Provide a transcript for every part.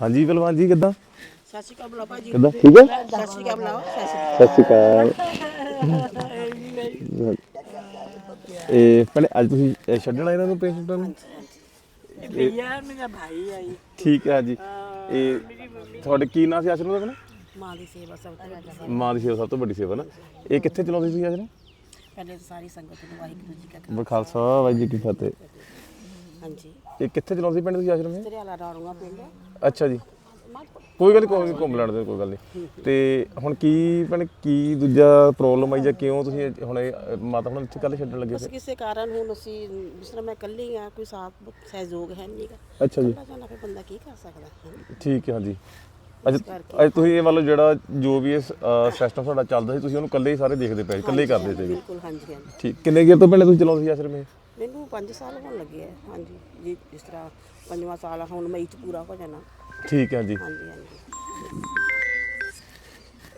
ਹਾਂਜੀ ਪਹਿਲਵਾਨ ਜੀ ਕਿੱਦਾਂ? ਸਤਿ ਸ਼੍ਰੀ ਅਕਾਲ ਬੁਲਾ ਭਾਜੀ ਕਿੱਦਾਂ? ਠੀਕ ਹੈ? ਸਤਿ ਸ਼੍ਰੀ ਅਕਾਲ ਬੁਲਾਓ ਸਤਿ ਸ਼੍ਰੀ ਅਕਾਲ। ਇਹ ਪਹਿਲੇ ਅੱਜ ਤੁਸੀਂ ਛੱਡਣ ਆਏ ਇਹਨਾਂ ਨੂੰ ਪੇਸ਼ੈਂਟਾਂ ਨੂੰ? ਭਈਆ ਮੇਰਾ ਭਾਈ ਆਈ ਠੀਕ ਹੈ ਜੀ। ਇਹ ਤੁਹਾਡੇ ਕੀ ਨਾਂ ਸੀ ਆਸ਼ਰਮ ਦਾ ਆਪਣਾ? ਮਾਂ ਦੀ ਸੇਵਾ ਸਭ ਤੋਂ ਵੱਡੀ ਸੇਵਾ। ਮਾਂ ਦੀ ਸੇਵਾ ਸਭ ਤੋਂ ਵੱਡੀ ਸੇਵਾ ਨਾ। ਇਹ ਕਿੱਥੇ ਚਲਾਉਂਦੇ ਸੀ ਆਸ਼ਰਮ? ਪਹਿਲੇ ਸਾਰੀ ਸੰਗਤ ਨੂੰ ਵਾਹਿਗੁਰੂ ਜੀ ਕਾ ਖਾਲਸਾ ਵਾਹਿਗੁਰੂ ਜੀ ਕੀ ਫਤਿਹ। ਹਾਂਜੀ। ਇਹ ਕਿੱਥੇ ਚਲਾਉਂਦੇ ਪਿੰਡ ਤੁਸੀਂ ਆਸ਼ਰਮ ਇਹ ਤੇਰਿਆਲਾ ਰਾਣੂਆ ਪਿੰਡ। ਅੱਛਾ ਜੀ। ਕੋਈ ਗੱਲ ਨਹੀਂ ਕੋਈ ਨੀ, ਘੁੰਮ ਲੈਣ ਦੇ ਕੋਈ ਗੱਲ ਨਹੀਂ ਤੇ ਹੁਣ ਕੀ ਭੈਣ ਕੀ ਦੂਜਾ ਪ੍ਰੋਬਲਮ ਆਈ ਜਾਂ ਕਿਉਂ ਤੁਸੀਂ ਹੁਣ ਇਹ ਮਾਤਾ ਹੁਣ ਇੱਥੇ ਕੱਲ ਛੱਡਣ ਲੱਗੇ ਬਸ ਸੀ ਕਿਸੇ ਕਾਰਨ ਹੁਣ ਅਸੀਂ ਜਿਸ ਤਰ੍ਹਾਂ ਮੈਂ ਇਕੱਲੀ ਆ ਕੋਈ ਸਾਥ ਸਹਿਯੋਗ ਹੈ ਨਹੀਂਗਾ ਅੱਛਾ ਜੀ। ਪਤਾ ਜਾਣਾ ਫਿਰ ਬੰਦਾ ਕੀ ਕਰ ਸਕਦਾ ਠੀਕ ਹੈ ਹਾਂਜੀ। ਅੱਜ ਅੱਜ ਤੁਸੀਂ ਇਹ ਮਤਲਬ ਜਿਹੜਾ ਜੋ ਵੀ ਇਹ ਸਿਸਟਮ ਤੁਹਾਡਾ ਚੱਲਦਾ ਸੀ ਤੁਸੀਂ ਉਹਨੂੰ ਇਕੱਲੇ ਹੀ ਸਾਰੇ ਦੇਖਦੇ ਪਏ ਇਕੱਲੇ ਹੀ ਕਰਦੇ ਸੀਗੇ। ਬਿਲਕੁਲ ਹਾਂਜੀ ਹਾਂਜੀ। ਠੀਕ ਕਿੰਨੇ ਚਿਰ ਤੋਂ ਪਹਿਲੇ ਤੁਸੀਂ ਚਲਾਉਂਦੇ ਸੀ ਆਸ਼ਰਮ ਇਹ ਮੈਨੂੰ 5 ਸਾਲ ਹੋਣ ਲੱਗੇ ਆ ਹਾਂਜੀ। ਜੀ ਜਿਸ ਤਰ੍ਹਾਂ ਪੰਜਵਾਂ ਸਾਲ ਆ, ਹੁਣ ਮਈ ਚ ਪੂਰਾ ਹੋ ਜਾਣਾ। ਠੀਕ ਹੈ ਜੀ। ਹਾਂਜੀ ਹਾਂਜੀ।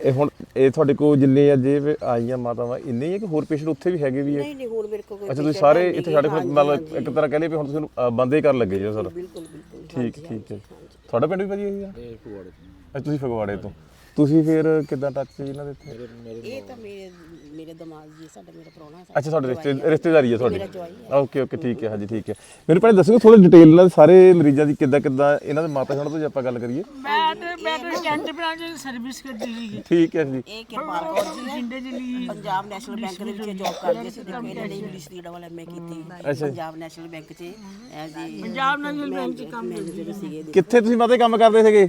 ਇਹ ਹੁਣ ਇਹ ਤੁਹਾਡੇ ਕੋਲ ਜਿੰਨੇ ਅੱਜ ਇਹ ਆਈਆਂ ਮਾਤਾਵਾਂ ਇੰਨੇ ਹੀ ਹੈ ਕਿ ਹੋਰ ਪੇਸ਼ੈਂਟ ਉੱਥੇ ਵੀ ਹੈਗੇ ਵੀ ਹੈ ਨਹੀਂ ਨਹੀਂ ਹੁਣ ਮੇਰੇ ਕੋਲ ਕੋਈ ਅੱਛਾ ਤੁਸੀਂ patient ਸਾਰੇ ਹੈ ਇੱਥੇ ਨਹੀਂ ਸਾਡੇ ਕੋਲ ਹਾਂਜੀ, ਮਤਲਬ ਇੱਕ ਤਰ੍ਹਾਂ ਕਹਿੰਦੇ ਵੀ ਹੁਣ ਤੁਸੀਂ ਅ, ਬੰਦੇ ਕਰਨ ਲੱਗੇ ਜੀ ਸਰ। ਬਿਲਕੁਲ ਬਿਲਕੁਲ। ਠੀਕ ਠੀਕ ਹੈ। ਤੁਹਾਡਾ ਪਿੰਡ ਵੀ ਭਾਜੀ ਇਹੀ ਆ? ਇਹ ਫਗਵਾੜੇ ਤੋਂ। ਤੁਸੀਂ ਫਗਵਾੜੇ ਤੋਂ। ਤੁਸੀਂ ਫਿਰ ਕਿੱਦਾਂ ਟੱਚ ਸੀ ਇਹਨਾਂ ਦੇ ਇੱਥੇ? ਇਹ ਤਾਂ ਮੇਰੇ ਮੇਰੇ ਦਿਮਾਗ ਜੀ ਸਾਡਾ ਮੇਰਾ ਪ੍ਰਾਹੁਣਾ ਅੱਛਾ ਤੁਹਾਡੇ ਰਿਸ਼ਤੇ ਰਿਸ਼ਤੇਦਾਰੀ ਹੈ ਤੁਹਾਡੀ। ਮੇਰਾ ਜਵਾਈ ਓਕੇ ਓਕੇ ਠੀਕ ਹੈ ਹਾਂਜੀ ਠੀਕ ਹੈ। ਮੈਨੂੰ ਪਹਿਲੇ ਦੱਸੋ ਥੋੜਾ ਡਿਟੇਲ ਨਾਲ ਸਾਰੇ ਮਰੀਜ਼ਾਂ ਦੀ ਕਿੱਦਾਂ ਕਿੱਦਾਂ ਇਹਨਾਂ ਦੇ ਮਾਤਾ ਖੜਾ ਤੋਂ ਜੇ ਆਪਾਂ ਗੱਲ ਕਰੀਏ। ਮੈਂ ਤੇ ਮੈਂ ਤੇ ਕੈਂਟ ਬਣਾ ਕੇ ਸਰਵਿਸ ਕਰਦੀ ਸੀ ਠੀਕ ਹੈ ਜੀ ਇਹ ਕਿਰਪਾਲ ਕੌਰ ਜੀ। ਹੈ ਜਿੰਦੇ ਜਲੀ ਪੰਜਾਬ ਨੈਸ਼ਨਲ ਬੈਂਕ ਦੇ ਵਿੱਚ ਜੌਬ ਕਰਦੇ ਸੀ ਦੇਖੋ ਇਹਨਾਂ ਨੇ ਇੰਗਲਿਸ਼ ਦੀ ਡਬਲ ਐਮਏ ਕੀਤੀ। ਪੰਜਾਬ ਨੈਸ਼ਨਲ ਬੈਂਕ 'ਚ ਐਜ਼ ਪੰਜਾਬ ਨੈਸ਼ਨਲ ਬੈਂਕ ਚ ਕੰਮ ਮੈਨੇਜਰ ਸੀਗੇ ਕਿੱਥੇ ਤੁਸੀਂ ਮਾਤਾ ਕੰਮ ਕਰਦੇ ਸੀਗੇ?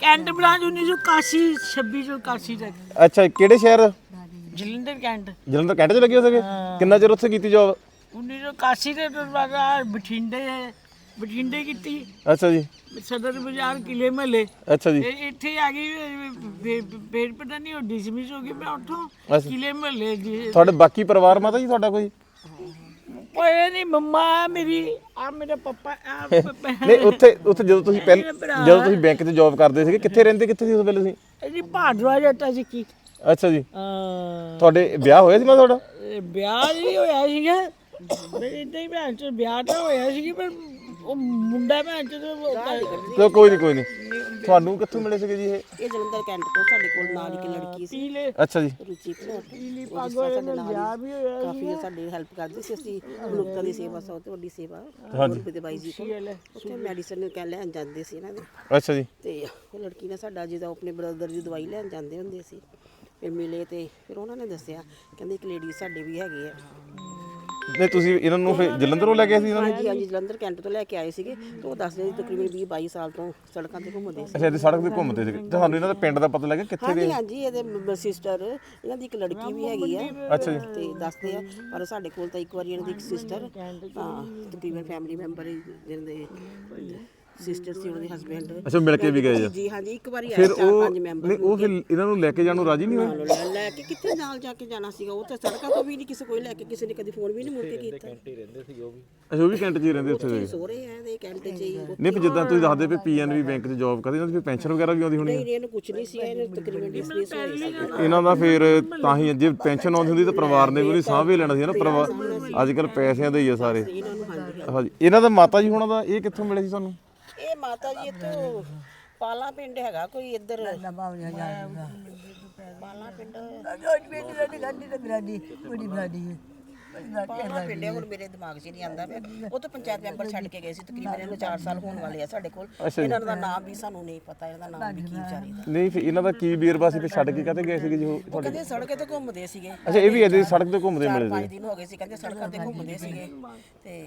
ਕੈਂਟ ਬ੍ਰਾਂਚ 1981 26 ਤੋਂ 81 ਤੱਕ। ਅੱਛਾ ਕਿਹੜੇ ਸ਼ਹਿਰ? ਜਲੰਧਰ ਕੈਂਟ। ਜਲੰਧਰ ਕੈਂਟ ਚ ਲੱਗੇ ਹੋ ਕਿੰਨਾ ਚਿਰ ਉੱਥੇ ਕੀਤੀ ਜੌਬ 1981 ਦੇ ਬਾਅਦ ਬਠਿੰਡੇ ਬਠਿੰਡੇ ਕੀਤੀ। ਅੱਛਾ ਜੀ। ਸਦਰ ਬਾਜ਼ਾਰ ਕਿਲੇ ਮਹੱਲੇ। ਅੱਛਾ ਜੀ। ਇਹ ਇੱਥੇ ਆ ਗਈ ਫੇਰ ਪਤਾ ਨਹੀਂ ਉਹ ਡਿਸਮਿਸ ਹੋ ਗਈ ਮੈਂ ਉੱਥੋਂ। ਕਿਲੇ ਮਹੱਲੇ ਦੀ ਤੁਹਾਡੇ ਬਾਕੀ ਪਰਿਵਾਰ ਮਾਤਾ ਜੀ ਤੁਹਾਡਾ ਕੋਈ? ਓਏ ਨਹੀਂ ਮੰਮਾ ਮੇਰੀ ਆ ਮੇਰੇ ਪਾਪਾ ਆ ਨਹੀਂ ਉੱਥੇ ਉੱਥੇ ਜਦੋਂ ਤੁਸੀਂ ਪਹਿਲ ਜਦੋਂ ਤੁਸੀਂ ਬੈਂਕ 'ਚ ਜੌਬ ਕਰਦੇ ਸੀਗੇ ਕਿੱਥੇ ਰਹਿੰਦੇ ਕਿੱਥੇ ਸੀ ਉਸ ਵੇਲੇ ਤੁਸੀਂ? ਇਹਦੀ ਭਾਡਵਾ ਜੱਟਾ ਸੀ ਕੀ। ਅੱਛਾ ਜੀ। ਤੁਹਾਡੇ ਵਿਆਹ ਹੋਇਆ ਸੀ ਮੈਂ ਤੁਹਾਡਾ? ਵਿਆਹ ਨਹੀਂ ਹੋਇਆ ਸੀਗਾ। ਮੇਰੇ ਇਦਾਂ ਹੀ ਭੈਣ ਚ ਵਿਆਹ ਤਾਂ ਹੋਇਆ ਸੀ ਪਰ ਉਹ ਮੁੰਡਾ ਭੈਣ ਚ ਚਲੋ ਕੋਈ ਨਹੀਂ ਕੋਈ ਨਹੀਂ ਤੁਹਾਨੂੰ ਕਿੱਥੋਂ ਮਿਲੇ ਸੀਗੇ ਜੀ ਇਹ? ਇਹ ਜਲੰਧਰ ਕੈਂਟ ਤੋਂ ਸਾਡੇ ਕੋਲ ਨਾਲ ਇੱਕ ਲੜਕੀ ਸੀ। ਪੀਲੇ। ਅੱਛਾ ਜੀ। ਰੁਚੀ ਭਨੋਟ ਪੀਲੀ ਉਹ ਪੱਗ ਜਿਸ ਤਰ੍ਹਾਂ ਵਾਲੇ ਸਾਡੇ ਨਾਲ ਨਾਲ ਵਿਆਹ ਵੀ ਹੋਇਆ ਕਾਫੀ ਸਾਡੀ ਹੈਲਪ ਕਰਦੀ ਸੀ ਅਸੀਂ। ਮਨੁੱਖਾਂ ਦੀ ਸੇਵਾ ਸਭ ਤੋਂ ਵੱਡੀ ਸੇਵਾ। ਹਾਂਜੀ। ਤੇ ਬਾਈ ਜੀ ਕੋਲ। ਉੱਥੇ ਮੈਡੀਸਨ ਕਹਿ ਲੈਣ ਜਾਂਦੇ ਸੀ ਇਹਨਾਂ ਦੇ। ਅੱਛਾ ਜੀ। ਤੇ ਉਹ ਲੜਕੀ ਨੇ ਸਾਡਾ ਜਿਹਦਾ ਆਪਣੇ ਬ੍ਰਦਰ ਦੀ ਦਵਾਈ ਲੈਣ ਜਾਂਦੇ ਹੁੰਦੇ ਸੀ। ਫਿਰ ਮਿਲੇ ਤੇ ਫਿਰ ਉਹਨਾਂ ਨੇ ਦੱਸਿਆ ਕਹਿੰਦੇ ਇੱਕ ਲੇਡੀ ਸਾਡੇ ਵੀ ਹੈਗੇ ਆ। ਨਹੀਂ ਤੁਸੀਂ ਇਹਨਾਂ ਨੂੰ ਫਿਰ ਜਲੰਧਰੋਂ ਲੈ ਗਏ ਸੀ ਇਹਨਾਂ ਨੂੰ? ਹਾਂਜੀ ਹਾਂਜੀ ਜਲੰਧਰ ਕੈਂਟ ਤੋਂ ਲੈ ਕੇ ਆਏ ਸੀਗੇ ਤੇ ਉਹ ਦੱਸਦੇ ਸੀ ਤਕਰੀਬਨ 20 22 ਸਾਲ ਤੋਂ ਸੜਕਾਂ ਤੇ ਘੁੰਮਦੇ ਸੀ। ਅੱਛਾ ਇਹਦੀ ਸੜਕ ਤੇ ਘੁੰਮਦੇ ਸੀਗੇ। ਤੁਹਾਨੂੰ ਇਹਨਾਂ ਦਾ ਪਿੰਡ ਦਾ ਪਤਾ ਲੱਗਿਆ ਕਿੱਥੇ ਦੇ? ਹਾਂਜੀ ਹਾਂਜੀ ਇਹਦੇ ਸਿਸਟਰ ਇਹਨਾਂ ਦੀ ਇੱਕ ਲੜਕੀ ਵੀ ਹੈਗੀ ਆ। ਅੱਛਾ ਜੀ। ਤੇ ਦੱਸਦੇ ਆ ਪਰ ਸਾਡੇ ਕੋਲ ਤਾਂ ਇੱਕ ਵਾਰੀ ਇਹਨਾਂ ਦੀ ਇੱਕ ਸਿਸਟਰ ਹਾਂ ਤਕਰੀਬਨ ਫੈਮਿਲੀ ਮੈਂਬਰ ਜਿਹਨਾਂ ਦੇ ਸਿਸਟਰ ਸੀ ਉਹਨਾਂ ਦੇ ਹਸਬੰਡ ਅੱਛਾ ਮਿਲ ਕੇ ਵੀ ਗਏ ਆ। ਜੀ ਹਾਂਜੀ ਇੱਕ ਵਾਰੀ ਆਏ ਫਿਰ ਚਾਰ ਉਹ ਪੰਜ ਮੈਂਬਰ ਨਹੀਂ ਉਹ ਫਿਰ ਇਹਨਾਂ ਨੂੰ ਲੈ ਕੇ ਜਾਣ ਨੂੰ ਰਾਜੀ ਨਹੀਂ ਹੋਏ? ਨਾਲ ਲੈ ਕੇ ਕਿੱਥੇ ਨਾਲ ਜਾ ਕੇ ਜਾਣਾ ਸੀਗਾ? ਉਹ ਤਾਂ ਸੜਕਾਂ ਤੋਂ ਵੀ ਨਹੀਂ ਕਿਸੇ ਕੋਈ ਲੈ ਕੇ ਕਿਸੇ ਨੇ ਕਦੀ ਫੋਨ ਵੀ ਨਹੀਂ ਮੁੜ ਕੇ ਕੀਤਾ। ਅੱਛਾ ਉਹ ਵੀ ਕੈਂਟ 'ਚ ਹੀ ਰਹਿੰਦੇ ਉੱਥੇ ਦੇ। ਸੋਰੇ ਆ ਦੇ ਕੈਂਟ ਚ ਹੀ। ਨਹੀਂ ਫਿਰ ਜਿੱਦਾਂ ਤੁਸੀਂ ਦੱਸਦੇ ਪਏ ਪੀਐਨਬੀ ਬੈਂਕ 'ਚ ਜੌਬ ਕਰਦੇ ਇਹਨਾਂ ਦੀ ਫਿਰ ਪੈਨਸ਼ਨ ਵਗੈਰਾ ਵੀ ਆਉਂਦੀ ਹੋਣੀ ਨਹੀਂ ਇਹਨੂੰ ਕੁਝ ਨਹੀਂ ਸੀ ਇਹਨੂੰ ਤਕਰੀਬਨ ਡਿਸਮਿਸ ਹੋਏ ਸੀ। ਇਹਨਾਂ ਦਾ ਫਿਰ ਤਾਂ ਹੀ ਜੇ ਪੈਨਸ਼ਨ ਆਉਂਦੀ ਹੁੰਦੀ ਤਾਂ ਪਰਿਵਾਰ ਨੇ ਵੀ ਉਹਦੀ ਸਾਂਭ ਹੀ ਲੈਣਾ ਸੀ ਨਾ ਪਰਿਵਾਰ ਅੱਜ ਕੱਲ ਪੈਸਿਆਂ ਦੇ ਹੀ ਆ ਸਾਰੇ। ਇਹਨਾਂ ਨੂੰ ਹਾਂਜੀ ਹਾਂਜੀ। ਇਹਨਾਂ ਦਾ ਮਾਤਾ ਜੀ ਹੋਣਾ ਦਾ ਇਹ ਕਿੱਥੋਂ ਮਿਲੇ ਸੀ ਤੁਹਾਨੂੰ ਇਹ ਮਾਤਾ ਜੀ ਇੱਥੋਂ ਪਾਲਾ ਪਿੰਡ ਹੈਗਾ ਕੋਈ ਇੱਧਰ। ਪਾਲਾ ਪਿੰਡ। ਪਾਲਾ ਪਿੰਡ ਹੈ। ਹੁਣ ਮੇਰੇ ਦਿਮਾਗ 'ਚ ਨਹੀਂ ਆਉਂਦਾ ਪਿਆ। ਉਹ ਤਾਂ ਪੰਚਾਇਤ ਮੈਂਬਰ ਛੱਡ ਕੇ ਗਏ ਸੀ ਤਕਰੀਬਨ ਇਹਨੂੰ 4 ਸਾਲ ਹੋਣ ਵਾਲੇ ਆ ਸਾਡੇ ਕੋਲ। ਇਹਨਾਂ ਦਾ ਨਾਮ ਵੀ ਸਾਨੂੰ ਨਹੀਂ ਪਤਾ ਇਹਨਾਂ ਦਾ ਨਾਮ ਵੀ ਕੀ ਵਿਚਾਰੀ ਦਾ। ਨਹੀਂ ਫਿਰ ਇਹਨਾਂ ਦਾ ਕੀ ਵੀਰਵਾ ਸੀ ਫਿਰ ਛੱਡ ਕੇ ਕਾਹਤੇ ਗਏ ਸੀਗੇ ਜੀ ਉਹ ਉਹ ਕਹਿੰਦੇ ਸੜਕੇ ਤੇ ਘੁੰਮਦੇ ਸੀਗੇ। ਅੱਛਾ ਇਹ ਵੀ ਇਹਦੇ ਸੜਕ ਤੇ ਘੁੰਮਦੇ ਮਿਲੇ ਪੰਜ ਦਿਨ ਹੋ ਗਏ ਸੀ ਕਹਿੰਦੇ ਸੜਕਾਂ ਤੇ ਘੁੰਮਦੇ ਸੀਗੇ। ਤੇ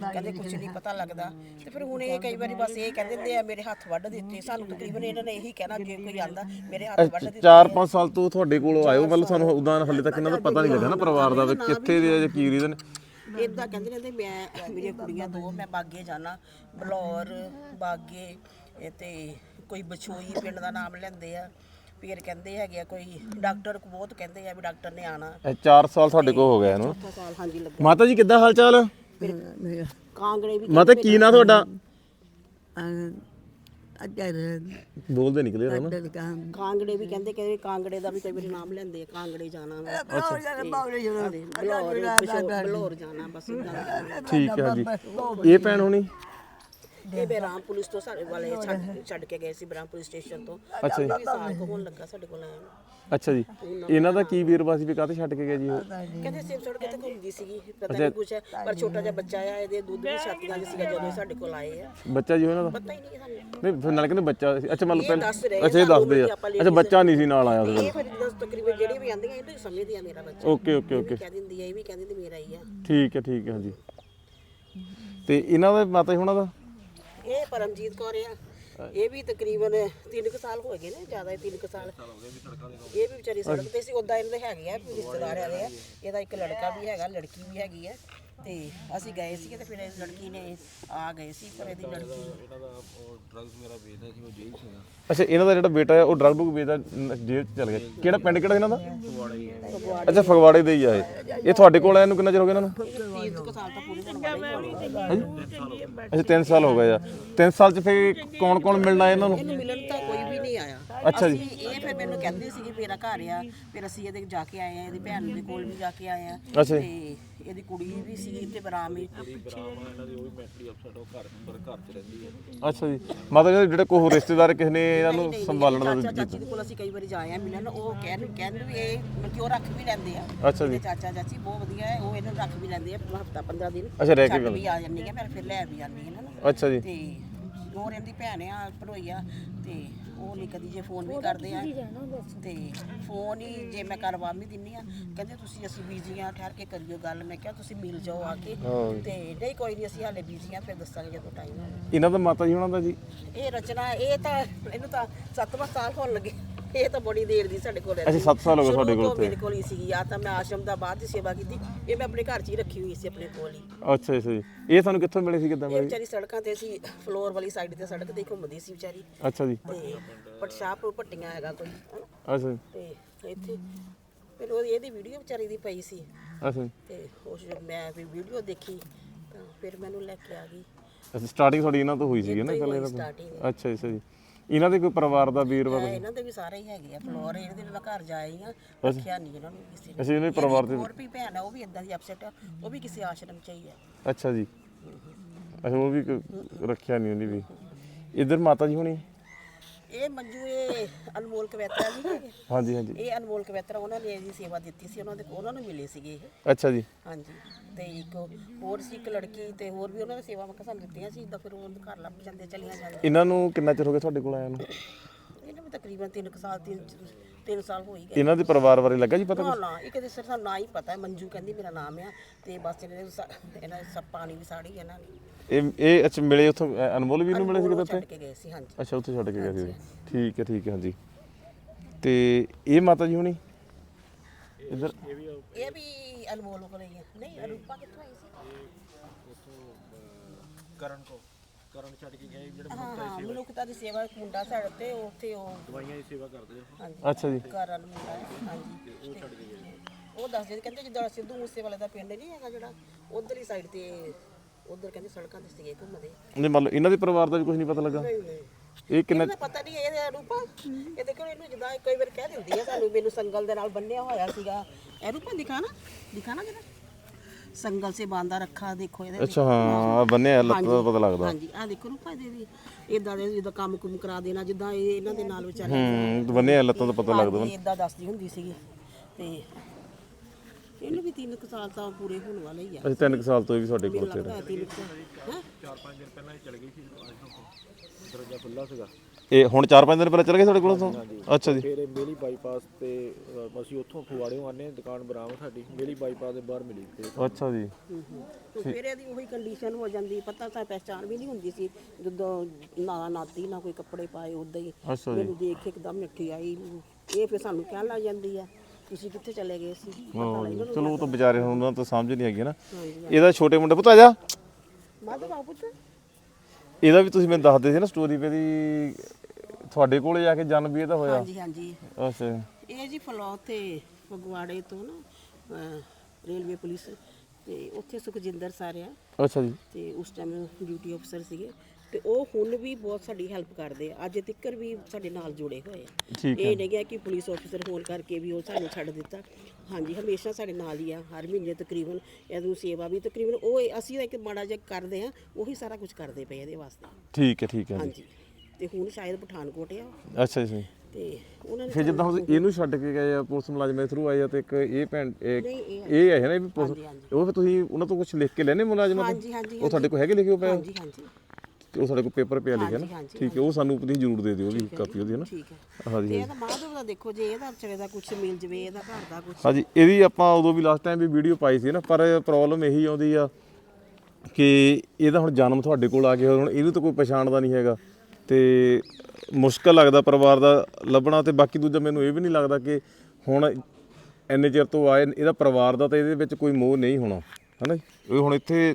ਕਹਿੰਦੇ ਕੁਝ ਨਹੀਂ ਪਤਾ ਲੱਗਦਾ। ਤੇ ਫਿਰ ਹੁਣ ਇਹ ਕਈ ਵਾਰੀ ਬਸ ਇਹ ਕਹਿੰਦੇ ਹੁੰਦੇ ਆ ਮੇਰੇ ਹੱਥ ਵੱਢ ਦਿੱਤੇ। ਸਾਨੂੰ ਤਕਰੀਬਨ ਇਹਨਾਂ ਨੇ ਇਹੀ ਕਹਿਣਾ ਜੇ ਕੋਈ ਆਂਦਾ ਮੇਰੇ ਹੱਥ ਵੱਢ ਦਿੱਤੇ। 4-5 ਸਾਲ ਤੋਂ ਤੁਹਾਡੇ ਕੋਲ ਆਇਓ ਮਤਲਬ ਸਾਨੂੰ ਉਦਾਂ ਹਲੇ ਤੱਕ ਇਹਨਾਂ ਦਾ ਪਤਾ ਨਹੀਂ ਲੱਗਾ ਨਾ ਪਰਿਵਾਰ ਦਾ ਵੀ ਕਿੱਥੇ ਦੇ ਆ ਜਾਂ ਕੀ ਰੀਜ਼ਨ ਇਦਾਂ ਕਹਿੰਦੇ ਰਹਿੰਦੇ ਮੈਂ ਮੇਰੀਆਂ ਕੁੜੀਆਂ ਦੋ ਮੈਂ ਬਾਗੇ ਜਾਣਾ ਬਲੌਰ ਬਾਗੇ ਇਹ ਤੇ ਕੋਈ ਬਛੋਈ ਪਿੰਡ ਦਾ ਨਾਮ ਲੈਂਦੇ ਆ। ਫਿਰ ਕਹਿੰਦੇ ਹੈਗੇ ਆ ਕੋਈ ਡਾਕਟਰ ਬਹੁਤ ਕਹਿੰਦੇ ਆ ਵੀ ਡਾਕਟਰ ਨੇ ਆਣਾ 4 ਸਾਲ ਤੁਹਾਡੇ ਕੋਲ ਹੋ ਗਿਆ ਇਹਨੂੰ। ਚੌਥਾ ਸਾਲ ਹਾਂਜੀ ਲੱਗਾ ਮਾਤਾ ਜੀ ਕਿੱਦਾਂ ਹਾਲ ਚਾਲ? ਕਾਂਗੜੇ ਵੀ ਮਾਤਾ ਕੀ ਨਾਂ ਤੁਹਾਡਾ? ਅਜਰ ਬੋਲਦੇ ਨਿਕਲੇ ਨਾ ਕੰਮ। ਕਾਂਗੜੇ ਵੀ ਕਹਿੰਦੇ ਕਿ ਕਾਂਗੜੇ ਦਾ ਵੀ ਕਈ ਵਾਰੀ ਨਾਮ ਲੈਂਦੇ ਆ ਕਾਂਗੜੇ ਜਾਣਾ ਵਾ। ਬਲੌਰ ਬਿਸ਼ੋ- ਬਲੌਰ ਜਾਣਾ ਬਸ ਠੀਕ ਹੈ ਜੀ। ਇਹ ਭੈਣ ਹੋਣੀ? ਇਹ ਬਰਾਮ ਪੁਲਿਸ ਤੋਂ ਸਾਡੇ ਵਾਲੇ ਛੱਡ ਛੱਡ ਕੇ ਗਏ ਸੀ ਬਰਾਮ ਪੁਲਿਸ ਸਟੇਸ਼ਨ ਤੋਂ। ਅੱਛਾ ਜੀ। ਵੀ ਸਾਲ ਕੁ ਹੋਣ ਲੱਗਾ ਸਾਡੇ ਕੋਲ ਆਇਆ ਨੂੰ। ਅੱਛਾ ਜੀ। ਇਹਨਾਂ ਦਾ ਕੀ ਵੀਰਵਾ ਸੀ ਵੀ ਕਾਹਤੇ ਛੱਡ ਕੇ ਗਿਆ ਜੀ ਉਹ? ਕਹਿੰਦੇ ਸਿਰ ਸੜਕ ਤੇ ਘੁੰਮਦੀ ਸੀਗੀ ਪਤਾ ਨਹੀਂ ਕੁਛ ਹੈ ਪਰ ਛੋਟਾ ਜਿਹਾ ਬੱਚਾ ਆ ਇਹਦੇ ਦੁੱਧ ਵੀ ਛਾਤੀਆਂ 'ਚ ਸੀਗਾ ਜਦੋਂ ਇਹ ਸਾਡੇ ਕੋਲ ਆਏ ਆ। ਬੱਚਾ ਜੀ ਉਹਨਾਂ ਦਾ? ਪਤਾ ਹੀ ਨਹੀਂ ਸਾਨੂੰ। ਨਹੀਂ ਫਿਰ ਨਾਲ ਕਹਿੰਦੇ ਬੱਚਾ ਸੀ ਅੱਛਾ ਮੰਨ ਲਓ ਇਹ ਪਹਿਲਾਂ ਦੱਸ ਰਹੇ ਅੱਛਾ ਇਹ ਸਾਨੂੰ ਦੱਸਦੇ ਵੀ ਆ ਆਪਾਂ ਅੱਛਾ ਬੱਚਾ ਨਹੀਂ ਸੀ ਨਾਲ ਆਇਆ ਉਹਦੇ ਇਹ ਫਿਰ ਜਦੋਂ ਤਕਰੀਬਨ ਜਿਹੜੀ ਵੀ ਆਂਦੀਆਂ ਇਹ ਤਾਂ ਸਮਝਦੀ ਆ ਮੇਰਾ ਬੱਚਾ। Okay okay okay. ਕਹਿ ਦਿੰਦੀ ਆ ਇਹ ਵੀ ਕਹਿ ਦਿੰਦੀ ਮੇਰਾ ਹੀ ਆ। ਠੀਕ ਹੈ ਠੀਕ ਹੈ ਹਾਂਜੀ। ਤੇ ਇਹਨਾਂ ਦਾ ਮਾਤਾ ਜੀ ਹੁਣਾਂ ਦਾ? ਇਹ ਪਰਮਜੀਤ ਕੌਰ ਆ। ਇਹ ਵੀ ਤਕਰੀਬਨ 3 ਕੁ ਸਾਲ ਹੋ ਗਏ ਨੇ ਜ਼ਿਆਦਾ ਹੀ 3 ਕੁ ਸਾਲ। ਇਹ ਵੀ ਵਿਚਾਰੀ ਸੜਕ ਤੇ ਸੀ ਉਦਾਂ ਇਹਨਾਂ ਦੇ ਹੈਗੇ ਆ ਰਿਸ਼ਤੇਦਾਰ ਆਦੇ ਆ। ਇਹਦਾ ਇੱਕ ਲੜਕਾ ਵੀ ਹੈਗਾ ਲੜਕੀ ਵੀ ਹੈਗੀ ਆ। ਤੇ ਅਸੀਂ ਗਏ ਸੀਗੇ ਤੇ ਫਿਰ ਇਹ ਲੜਕੀ ਨੇ ਆ ਗਏ ਸੀ ਪਰ ਇਹਦੀ ਲੜਕੀ ਅੱਛਾ ਇਹਨਾਂ ਦਾ ਜਿਹੜਾ ਬੇਟਾ ਹੈ ਉਹ ਡਰਗ ਡਰਗ ਵੇਚਦਾ ਨ- ਜੇਲ੍ਹ ਚ ਚਲ ਗਿਆ ਕਿਹੜਾ ਪਿੰਡ ਕਿਹੜਾ ਇਹਨਾਂ ਦਾ? ਅੱਛਾ ਫਗਵਾੜੇ ਦੇ ਹੀ ਆ ਇਹ। ਇਹ ਤੁਹਾਡੇ ਕੋਲ ਆਇਆ ਨੂੰ ਕਿੰਨਾ ਚਿਰ ਹੋ ਗਿਆ ਇਹਨਾਂ ਨੂੰ? 3 ਕੁ ਸਾਲ ਤਾਂ ਪੂਰੇ ਹੋਣ ਵਾਲੇ ਹੋਣੇ। ਅੱਛਾ 3 ਸਾਲ ਹੋ ਗਏ ਆ। 3 ਸਾਲ ਚ ਫੇਰ ਕੌਣ ਕੌਣ ਮਿਲਣਾ ਇਹਨਾਂ ਨੂੰ? ਇਹਨੂੰ ਮਿਲਣ ਤਾਂ ਕੋਈ ਵੀ ਨਹੀਂ ਆਇਆ। ਅੱਛਾ ਜੀ। ਅਸੀਂ ਇਹ ਫਿਰ ਮੈਨੂੰ ਕਹਿੰਦੇ ਸੀ ਕਿ ਮੇਰਾ ਘਰ ਆ। ਫਿਰ ਅਸੀਂ ਇਹਦੇ ਜਾ ਕੇ ਆਏ ਆ ਇਹਦੀ ਭੈਣ ਦੇ ਕੋਲ ਵੀ ਜਾ ਕੇ ਆਏ ਆ। ਅੱਛਾ ਜੀ। ਤੇ ਇਹਦੀ ਕੁੜੀ ਵੀ ਸੀ ਤੇ ਬਰਾਮ ਹੀ ਅੱਛਾ ਜੀ। ਮਤਲਬ ਜਿਹੜੇ ਕੋਈ ਰਿਸ਼ਤੇਦਾਰ ਕਿਸੇ ਨੇ ਇਹਨਾਂ ਨੂੰ ਸੰਭਾਲਣ ਦਾ ਚਾਚਾ ਚਾਚੀ ਦੇ ਕੋਲ ਅਸੀਂ ਕਈ ਵਾਰੀ ਜਾਏ ਆ ਮਿਲਣ। ਉਹ ਕਹਿਣ ਕਹਿੰਦੇ ਵੀ ਇਹ ਮਤਲਬ ਕਿ ਉਹ ਰੱਖ ਵੀ ਲੈਂਦੇ ਆ। ਅੱਛਾ ਜੀ। ਚਾਚਾ ਚਾਚੀ ਬਹੁਤ ਵਧੀਆ ਹੈ ਉਹ ਇਹਨੂੰ ਰੱਖ ਵੀ ਲੈਂਦੇ ਆ ਹਫਤਾ 15 ਦਿਨ। ਅੱਛਾ ਰਹਿ ਕੇ ਛੱਡ ਵੀ ਵੀ ਆ ਜਾਂਦੀ ਹੈ ਫਿਰ ਫਿਰ ਲੈ ਵੀ ਜਾਂਦੀ ਹੈ ਨਾ। ਅੱਛਾ ਜੀ। ਤੇ ਹੋਰ ਇਹਦੀ ਭੈਣ ਆ ਭਰੋਈ ਆ ਤੇ ਉਹ ਨਹੀਂ ਕਦੀ ਜੇ ਫੋਨ ਵੀ ਕਰਦੇ ਆ। ਤੇ ਫੋਨ ਹੀ ਜੇ ਮੈਂ ਕਰਵਾ ਵੀ ਦਿੰਨੀ ਆ ਕਹਿੰਦੇ ਤੁਸੀਂ ਅਸੀਂ ਬੀਜੀ ਆ ਠਹਿਰ ਕੇ ਕਰਿਓ ਗੱਲ। ਮੈਂ ਕਿਹਾ ਤੁਸੀਂ ਮਿਲ ਜਾਓ ਆ ਕੇ। ਤੇ ਨਹੀਂ ਕੋਈ ਨਹੀਂ ਅਸੀਂ ਹਾਲੇ ਬੀਜੀ ਆ ਫਿਰ ਦੱਸਾਂਗੇ ਜਦੋਂ ਟਾਈਮ ਇਹਨਾਂ ਦਾ ਮਾਤਾ ਜੀ ਹੁਣਾਂ ਦਾ ਜੀ? ਇਹ ਰਚਨਾ ਇਹ ਤਾਂ ਇਹਨੂੰ ਤਾਂ 7ਵਾਂ ਸਾਲ ਹੋਣ ਲੱਗੇ। ਇਹ ਤਾਂ ਬੜੀ ਦੇਰ ਦੀ ਸਾਡੇ ਕੋਲ ਅੱਛਾ 7 ਸਾਲ ਹੋ ਗਏ ਤੁਹਾਡੇ ਕੋਲ ਮੇਰੇ ਕੋਲ ਹੀ ਸੀਗੀ ਆ ਤਾਂ ਮੈਂ ਆਸ਼ਰਮ ਦਾ ਬਾਅਦ ਦੀ ਸੇਵਾ ਕੀਤੀ ਇਹ ਮੈਂ ਆਪਣੇ ਘਰ 'ਚ ਹੀ ਰੱਖੀ ਹੋਈ ਸੀ ਆਪਣੇ ਕੋਲ ਹੀ। ਅੱਛਾ ਅੱਛਾ ਜੀ। ਇਹ ਤੁਹਾਨੂੰ ਕਿੱਥੋਂ ਮਿਲੇ ਸੀ ਕਿੱਦਾਂ ਇਹ ਮਿਲੇ ਵਿਚਾਰੀ ਸੜਕਾਂ ਤੇ ਸੀ ਫਲੋਰ ਵਾਲੀ ਸਾਈਡ ਤੇ ਸੜਕ ਤੇ ਹੀ ਘੁੰਮਦੀ ਸੀ ਵਿਚਾਰੀ। ਅੱਛਾ ਜੀ। ਤੇ ਪਟਸ਼ਾਪ ਪੱਟੀਆਂ ਹੈਗਾ ਕੋਈ ਹਨਾ? ਅੱਛਾ ਜੀ। ਤੇ ਇੱਥੇ ਫਿਰ ਉਹ ਇਹਦੀ ਵੀਡੀਓ ਵਿਚਾਰੀ ਦੀ ਪਈ ਸੀ। ਅੱਛਾ ਜੀ। ਤੇ ਉਸ ਜਦ ਮੈਂ ਵੀ ਵੀਡੀਓ ਦੇਖੀ ਤਾਂ ਫਿਰ ਮੈਨੂੰ ਲੈ ਕੇ ਆ ਗਈ। ਅੱਛਾ ਸਟਾਰਟਿੰਗ ਤੁਹਾਡੀ ਇਹਨਾਂ ਤੋਂ ਹੋਈ ਸੀਗੀ ਨਾ ਇੱਥੋਂ ਹੀ ਪਹਿਲਾਂ ਹੋਈ ਇਹਨਾਂ starting। ਤੋਂ ਅੱਛਾ ਅੱਛਾ ਜੀ। ਇਹਨਾਂ ਦੇ ਕੋਈ ਪਰਿਵਾਰ ਦਾ ਵੀਰਵਾ ਮੈਂ ਇਹਨਾਂ ਦੇ ਵੀ ਸਾਰੇ ਹੀ ਹੈਗੇ ਆ ਫਲੋਰ ਇਹਦੇ ਨਾਲ ਘਰ ਜਾਈ ਆ ਰੱਖਿਆ ਨਹੀਂ ਇਹਨਾਂ ਨੂੰ ਕਿਸੇ ਨੇ। ਅੱਛਾ ਇਹਨਾਂ ਦੇ ਪਰਿਵਾਰ ਦੇ ਹੋਰ ਵੀ ਭੈਣ ਆ ਉਹ ਵੀ ਇਦਾਂ ਦੀ ਅਪਸੈਟ ਆ ਉਹ ਵੀ ਕਿਸੇ ਆਸ਼ਰਮ 'ਚ ਹੀ ਆ। ਅੱਛਾ ਜੀ। ਅੱਛਾ ਉਹ ਵੀ ਰੱਖਿਆ ਨਹੀਂ ਉਹਦੀ ਵੀ। ਇਧਰ ਮਾਤਾ ਜੀ ਹੁਣੀ? ਇਹ ਮੰਜੂ ਇਹ ਅਨਮੋਲ ਕਵੈਤਰਾ ਜੀ ਹੈਗੇ ਹਾਂਜੀ ਹਾਂਜੀ। ਇਹ ਅਨਮੋਲ ਕਵੈਤਰਾ ਉਹਨਾਂ ਨੇ ਇਹਦੀ ਸੇਵਾ ਦਿੱਤੀ ਸੀ ਉਹਨਾਂ ਦੇ ਉਹਨਾਂ ਨੂੰ ਮਿਲੇ ਸੀਗੇ ਇਹ। ਅੱਛਾ ਜੀ। ਹਾਂਜੀ। ਤੇ ਇੱਕ ਹੋਰ ਸੀ ਇੱਕ ਲੜਕੀ ਤੇ ਹੋਰ ਵੀ ਉਹਨਾਂ ਨੇ ਸੇਵਾ ਮੱਕਾ ਸਾਨੂੰ ਦਿੱਤੀਆਂ ਸੀ ਇਦਾਂ ਫਿਰ ਉਹ ਘਰ ਲੱਭ ਜਾਂਦੇ ਚਲੀਆਂ ਜਾਂਦੇ ਇਹਨਾਂ ਨੂੰ ਕਿੰਨਾ ਚਿਰ ਹੋ ਗਿਆ ਤੁਹਾਡੇ ਕੋਲ ਆਇਆ ਨੂੰ? ਇਹਨੂੰ ਵੀ ਤਕਰੀਬਨ 3 ਸਾਲ 3 3 ਸਾਲ ਹੋ ਹੀ ਗਏ। ਇਹਨਾਂ ਦੇ ਪਰਿਵਾਰ ਬਾਰੇ ਲੱਗਾ ਜੀ ਪਤਾ ਨਾ ਨਾ ਇਹ ਕਿਤੇ ਸਿਰ ਸਾਨੂੰ ਨਾ ਹੀ ਪਤਾ ਹੈ ਮੰਜੂ ਕਹਿੰਦੀ ਮੇਰਾ ਨਾਮ ਆ ਤੇ ਬਸ ਇਹਨੇ ਸਾ- ਇਹਨਾਂ ਸਭ ਪਾਣੀ ਵੀ ਸਾੜੀ ਇਹਨਾਂ ਨੇ। ਇਹ ਇਹ ਅੱਛਾ ਮਿਲੇ ਉੱਥੋਂ ਅ, ਅਨਮੋਲ ਵੀ ਨੂੰ ਮਿਲੇ ਸੀ ਕਿਤੇ ਛੱਡ ਉੱਥੇ ਕੇ ਗਏ ਸੀ ਹਾਂਜੀ। ਅੱਛਾ ਉੱਥੇ ਛੱਡ ਕੇ ਗਏ ਸੀ। ਠੀਕ ਹੈ ਠੀਕ ਹੈ ਹਾਂਜੀ। ਤੇ ਇਹ ਮਾਤਾ ਜੀ ਹੁਣੀ? ਇਧਰ। ਇਹ ਵੀ ਅਨਮੋਲ ਕੋਲ ਹੀ ਹੈ ਨਹੀਂ ਅਰੂਪਾ ਕਿੱਥੋਂ ਆਈ ਸੀ? ਕਰਨ ਕੋ ਕਰਨ ਛੱਡ ਕੇ ਗਏ ਜਿਹੜੇ ਹਾਂ ਹਾਂ ਮਨੁੱਖਤਾ ਦੀ ਸੇਵਾ ਇੱਕ ਮੁੰਡਾ ਸਾਡੇ ਤੇ ਉੱਥੇ ਉਹ ਦਵਾਈਆਂ ਦੀ ਸੇਵਾ ਕਰਦੇ ਆ। ਹਾਂਜੀ ਅੱਛਾ ਜੀ। ਕਰਨ ਮੁੰਡਾ ਹੈ, ਹਾਂਜੀ। ਉਹ ਛੱਡ ਕੇ ਗਏ। ਉਹ ਦੱਸਦੇ ਕਹਿੰਦੇ ਜਿੱਦਾਂ ਸਿੱਧੂ ਮੂਸੇ ਵਾਲੇ ਦਾ ਪਿੰਡ ਨਹੀਂ ਹੈਗਾ ਜਿਹੜਾ ਉਧਰਲੀ ਸਾਈਡ ਤੇ ਉਧਰ ਕਹਿੰਦੇ ਸੜਕਾਂ ਤੇ ਸੀਗੇ ਘੁੰਮਦੇ। ਨਹੀਂ ਮੰਨ ਲਓ ਇਹਨਾਂ ਦੇ ਪਰਿਵਾਰ ਦਾ ਵੀ ਕੁਝ ਨਹੀਂ ਪਤਾ ਲੱਗਾ? ਨਹੀਂ ਨਹੀਂ। ਇਹ ਕਿੰਨਾ ਇਹਦਾ ਪਤਾ ਨਹੀਂ ਇਹਦੇ ਰੂਪਾ। ਇਹ ਦੇਖੋ ਇਹਨੂੰ ਜਿੱਦਾਂ ਕਈ ਵਾਰ ਕਹਿ ਦਿੰਦੀ ਹੈ ਸਾਨੂੰ ਮੈਨੂੰ ਸੰਗਲ ਦੇ ਨਾਲ ਬੰਨਿਆ ਹੋਇਆ ਸੀਗਾ। ਇਹ ਰੂਪਾ ਦਿਖਾਣਾ? ਦਿਖਾਣਾ ਜਰਾ। ਸੰਗਲ ਸੇ ਬਾਂਦਾ ਰੱਖਾ ਦੇਖੋ ਇਹਦੇ ਵਿੱਚ। ਅੱਛਾ ਹਾਂ ਬੰਨਿਆ ਲੱਤ ਦਾ ਪਤਾ ਲੱਗਦਾ। ਹਾਂਜੀ ਆ ਦੇਖੋ ਰੂਪਾ ਇਹਦੇ ਵੀ। ਇਦਾਂ ਦੇ ਜਿੱਦਾਂ ਕੰਮ ਕੁਮ ਕਰਾ ਦੇਣਾ ਜਿੱਦਾਂ ਇਹ ਇਹਨਾਂ ਦੇ ਨਾਲ ਵਿਚਾਰੇ ਹੂੰ ਬੰਨਿਆ ਲੱਤਾਂ ਦਾ ਪਤਾ ਲੱਗਦਾ। ਇਦਾਂ ਦੱਸਦੀ ਹੁੰਦੀ ਸੀਗੀ। ਤੇ ਇਹਨੂੰ ਵੀ 3 ਸਾਲ ਤਾਂ ਪੂਰੇ ਹੋਣ ਵਾਲੇ ਹੀ ਆ। ਤਿੰਨ ਕੁ ਸਾਲ ਤੋਂ ਇਹ ਵੀ ਤੁਹਾਡੇ ਕੋਲ ਤੇ ਲੱਗਦਾ 3 ਸਾਲ ਹੈ ਚਾਰ ਪੰਜ ਦਿਨ ਪਹਿਲਾਂ ਹੀ? ਚਲ ਗਈ ਸੀ ਅੱਜ ਤੋਂ ਦਰਜਾ ਖੁੱਲਾ ਸੀਗਾ ਇਹ ਹੁਣ 4-5 ਦਿਨ ਪਹਿਲਾਂ ਚਲੇ ਗਏ ਤੁਹਾਡੇ ਕੋਲ ਤੋਂ? ਅੱਛਾ ਜੀ। ਫਿਰ ਇਹ ਮੇਲੀ ਬਾਈਪਾਸ ਤੇ ਅਸੀਂ ਉੱਥੋਂ ਫਗਵਾੜਿਓਂ ਆਨੇ ਦੁਕਾਨ ਬਰਾਮ ਸਾਡੀ। ਮੇਲੀ ਬਾਈਪਾਸ ਦੇ ਬਾਹਰ ਮਿਲੀ ਅੱਛਾ ਜੀ। ਤੇ ਫਿਰ ਇਹਦੀ ਉਹੀ ਕੰਡੀਸ਼ਨ ਹੋ ਜਾਂਦੀ ਪਤਾ ਤਾਂ ਪਹਿਚਾਣ ਵੀ ਨਹੀਂ ਹੁੰਦੀ ਸੀ ਜਦੋਂ ਨਾ ਨਾਤੀ ਨਾ ਕੋਈ ਕੱਪੜੇ ਪਾਏ ਉਦਾਂ ਹੀ ਮੈਨੂੰ ਦੇਖ ਕੇ ਇੱਕਦਮ ਮਿੱਠੀ ਆਈ। ਇਹ ਫਿਰ ਸਾਨੂੰ ਕਹਿਣ ਲੱਗ ਜਾਂਦੀ ਆ ਤੁਸੀਂ ਕਿੱਥੇ ਚਲੇ ਗਏ ਸੀ? ਹਾਂ, ਚਲੋ ਉਹ ਤਾਂ ਵਿਚਾਰੇ ਹੁਣ ਉਹਨਾਂ ਤਾਂ ਸਮਝ ਨਹੀਂ ਹੈਗੀ ਨਾ। ਇਹਦਾ ਛੋਟੇ ਮੁੰਡੇ ਪੁੱਤ ਆ ਜਾ। ਮਾਧਵ ਆ ਪੁੱਤ? ਇਹਦਾ ਵੀ ਤੁਸੀਂ ਮੈਨੂੰ ਦੱਸਦੇ ਸੀ ਨਾ ਸਟੋਰੀ ਵੀ ਇਹਦੀ ਤੁਹਾਡੇ ਕੋਲੇ ਜਾ ਕੇ ਜਨਮ ਵੀ ਇਹਦਾ ਹੋਇਆ। ਹਾਂਜੀ ਹਾਂਜੀ। ਅੱਛਾ। ਇਹ ਜੀ ਫਲੌਰ ਤੇ ਫਗਵਾੜੇ ਤੋਂ ਨਾ ਅਹ, ਰੇਲਵੇ ਪੁਲਿਸ ਤੇ ਉੱਥੇ ਸੁਖਜਿੰਦਰ ਸਾਰਿਆ। ਅੱਛਾ ਜੀ। ਤੇ ਉਸ ਟਾਈਮ ਡਿਊਟੀ ਅਫਸਰ ਸੀਗੇ। ਤੇ ਉਹ ਹੁਣ ਵੀ ਬਹੁਤ ਸਾਡੀ ਹੈਲਪ ਕਰਦੇ ਆ। ਅੱਜ ਤੱਕਰ ਵੀ ਸਾਡੇ ਨਾਲ ਜੁੜੇ ਹੋਏ ਆ। ਇਹ ਨਹੀਂ ਗਿਆ ਕਿ ਪੁਲਿਸ ਅਫਸਰ ਹੋਣ ਕਰਕੇ ਵੀ ਉਹ ਸਾਨੂੰ ਛੱਡ ਦਿੱਤਾ। ਹਾਂਜੀ ਹਮੇਸ਼ਾ ਸਾਡੇ ਨਾਲ ਹੀ ਆ ਹਰ ਮਹੀਨੇ ਤਕਰੀਬਨ ਇਹਨੂੰ ਸੇਵਾ ਵੀ ਤਕਰੀਬਨ ਉਹ ਅਸੀਂ ਤਾਂ ਇੱਕ ਮਾੜਾ ਜਿਹਾ ਕਰਦੇ ਆ ਉਹੀ ਸਾਰਾ ਕੁਝ ਕਰਦੇ ਪਏ ਇਹਦੇ ਵਾਸਤੇ। ਠੀਕ ਹੈ ਠੀਕ ਹੈ ਜੀ। ਹਾਂਜੀ ਤੇ ਹੁਣ ਸ਼ਾਇਦ ਪਠਾਨਕੋਟ ਆ। ਅੱਛਾ ਜੀ। ਤੇ ਉਹਨਾਂ ਨੇ ਫਿਰ ਜਿੱਦਾਂ ਹੁਣ ਇਹਨੂੰ ਛੱਡ ਕੇ ਗਏ ਆ ਪੁਲਿਸ ਮੁਲਾਜ਼ਮ ਦੇ ਥਰੂ ਆਏ ਆ ਤੇ ਇੱਕ ਇਹ ਭੈਣ ਇਹ ਹੈ ਨਾ ਇਹ ਵੀ ਪੁਲਿਸ ਹਾਂਜੀ, ਹਾਂਜੀ। ਉਹ ਫਿਰ ਤੁਸੀਂ ਉਹਨਾਂ ਤੋਂ ਕੁਝ ਲਿਖ ਕੇ ਲੈਣੇ ਮੁਲਾਜ਼ਮਾਂ ਤੋਂ? ਹਾਂਜੀ ਹਾਂਜੀ ਉਹ ਤੁਹਾਡੇ ਕੋਲ ਹੈਗੇ ਲਿਖੇ ਹੋ ਪਏ ਹਾਂਜੀ। ਉਹ ਸਾਡੇ ਕੋਲ ਪੇਪਰ ਪਿਆ ਲਿਖਿਆ ਨਾ। ਹਾਂਜੀ, ਠੀਕ ਹੈ ਉਹ ਸਾਨੂੰ ਤੁਸੀਂ ਜ਼ਰੂਰ ਦੇ ਦਿਓ ਵੀ ਕਾਪੀ ਉਹਦੀ ਹੈ ਨਾ। ਠੀਕ ਹੈ। ਹਾਂਜੀ ਤੇ ਇਹਦਾ ਮਾਧਵ ਦਾ ਦੇਖੋ ਜੇ ਇਹਦਾ ਦਾ ਕੁਝ ਮਿਲ ਜਵੇ ਇਹਦਾ ਘਰ ਦਾ ਕੁਝ ਹਾਂਜੀ ਇਹਦੀ ਆਪਾਂ ਉਦੋਂ ਵੀ ਲਾਸਟ ਟਾਈਮ ਵੀ ਵੀਡੀਓ ਪਾਈ ਸੀ ਨਾ ਪਰ ਪ੍ਰੋਬਲਮ ਇਹੀ ਆਉਂਦੀ ਆ ਕਿ ਇਹਦਾ ਹੁਣ ਜਨਮ ਤੁਹਾਡੇ ਕੋਲ ਆ ਗਿਆ ਹੁਣ ਇਹਨੂੰ ਤਾਂ ਕੋਈ ਪਛਾਣਦਾ ਨਹੀਂ ਹੈਗਾ। ਤੇ ਮੁਸ਼ਕਲ ਲੱਗਦਾ ਪਰਿਵਾਰ ਦਾ ਲੱਭਣਾ ਤੇ ਬਾਕੀ ਦੂਜਾ ਮੈਨੂੰ ਇਹ ਵੀ ਨਹੀਂ ਲੱਗਦਾ ਕਿ ਹੁਣ ਇੰਨੇ ਚਿਰ ਤੋਂ ਆਏ ਇਹਦਾ ਪਰਿਵਾਰ ਦਾ ਤਾਂ ਇਹਦੇ ਵਿੱਚ ਕੋਈ ਮੋਹ ਨਹੀਂ ਹੋਣਾ। ਹਨਾ ਜੀ? ਇਹ ਹੁਣ ਇੱਥੇ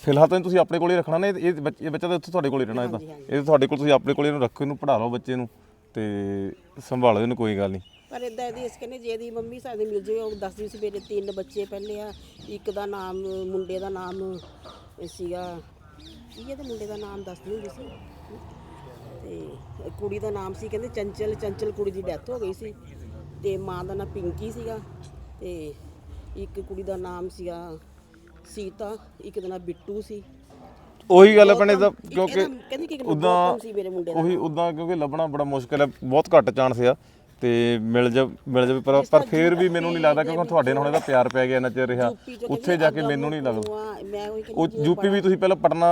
ਫਿਲਹਾਲ ਤਾਂ ਤੁਸੀਂ ਆਪਣੇ ਕੋਲ ਹੀ ਰੱਖਣਾ ਨੇ ਇਹ ਬੱਚ- ਤਾਂ ਉੱਥੇ ਤੁਹਾਡੇ ਕੋਲ ਹੀ ਰਹਿਣਾ ਇਹ ਤਾਂ। ਇਹ ਤੁਹਾਡੇ ਕੋਲ ਤੁਸੀਂ ਆਪਣੇ ਕੋਲ ਇਹਨੂੰ ਰੱਖੋ ਇਹਨੂੰ ਪੜ੍ਹਾ ਲਓ ਬੱਚੇ ਨੂੰ ਤੇ ਸੰਭਾਲੋ ਇਹਨੂੰ ਕੋਈ ਗੱਲ ਨਹੀਂ। ਪਰ ਇਦਾਂ ਇਹਦੀ ਇਸ ਕਹਿੰਦੇ ਜੇ ਦੀ ਮੰਮੀ ਸਾਡੇ ਮਿਲ ਜਾਵੇ ਉਹ ਦੱਸਦੀ ਸੀ ਮੇਰੇ ਤਿੰਨ ਬੱਚੇ ਪਹਿਲੇ ਆ ਇੱਕ ਦਾ ਨਾਮ ਮੁੰਡੇ ਦਾ ਨਾਮ ਸੀਗਾ ਕੀ ਇਹਦੇ ਮੁੰਡੇ ਦਾ ਨਾਮ ਦੱਸਦੀ ਹੁੰਦੀ ਸੀ ਤੇ ਕੁੜੀ ਦਾ ਨਾਮ ਸੀ ਕਹਿੰਦੇ ਚੰਚਲ ਚੰਚਲ ਕੁੜੀ ਦੀ ਡੈਥ ਹੋ ਗਈ ਸੀ। ਤੇ ਮਾਂ ਦਾ ਨਾਮ ਪਿੰਕੀ ਸੀਗਾ ਤੇ ਇੱਕ ਕੁੜੀ ਦਾ ਨਾਮ ਸੀਗਾ ਸੀਤਾ ਇੱਕ ਦਾ ਨਾਮ ਬਿੱਟੂ ਸੀ। ਉਹੀ ਗੱਲ ਆਪਣੇ ਦਾ ਇੱਕ ਕਿਉਂਕਿ ਉਦਾਂ ਉਹੀ ਉਦਾਂ ਕਿਉਂਕਿ ਲੱਭਣਾ ਬੜਾ ਮੁਸ਼ਕਲ ਹੈ ਬਹੁਤ ਘੱਟ ਚਾਂਸ ਆ ਤੇ ਮਿਲ ਜਾ ਮਿਲ ਜਾਵੇ ਪਰ ਪਰ ਫੇਰ ਵੀ ਮੈਨੂੰ ਨਹੀਂ ਲੱਗਦਾ ਕਿਉਂਕਿ ਤੁਹਾਡੇ ਨਾਲ ਇਹਦਾ ਪਿਆਰ ਪੈ ਗਿਆ ਇੰਨਾ ਚਿਰ ਰਿਹਾ। ਉੱਥੇ ਜਾ ਕੇ ਮੈਨੂੰ ਨਹੀਂ ਲੱਗਦਾ। ਉਹੀ ਯੂਪੀ ਵੀ ਤੁਸੀਂ ਪਹਿਲਾਂ ਪਟਨਾ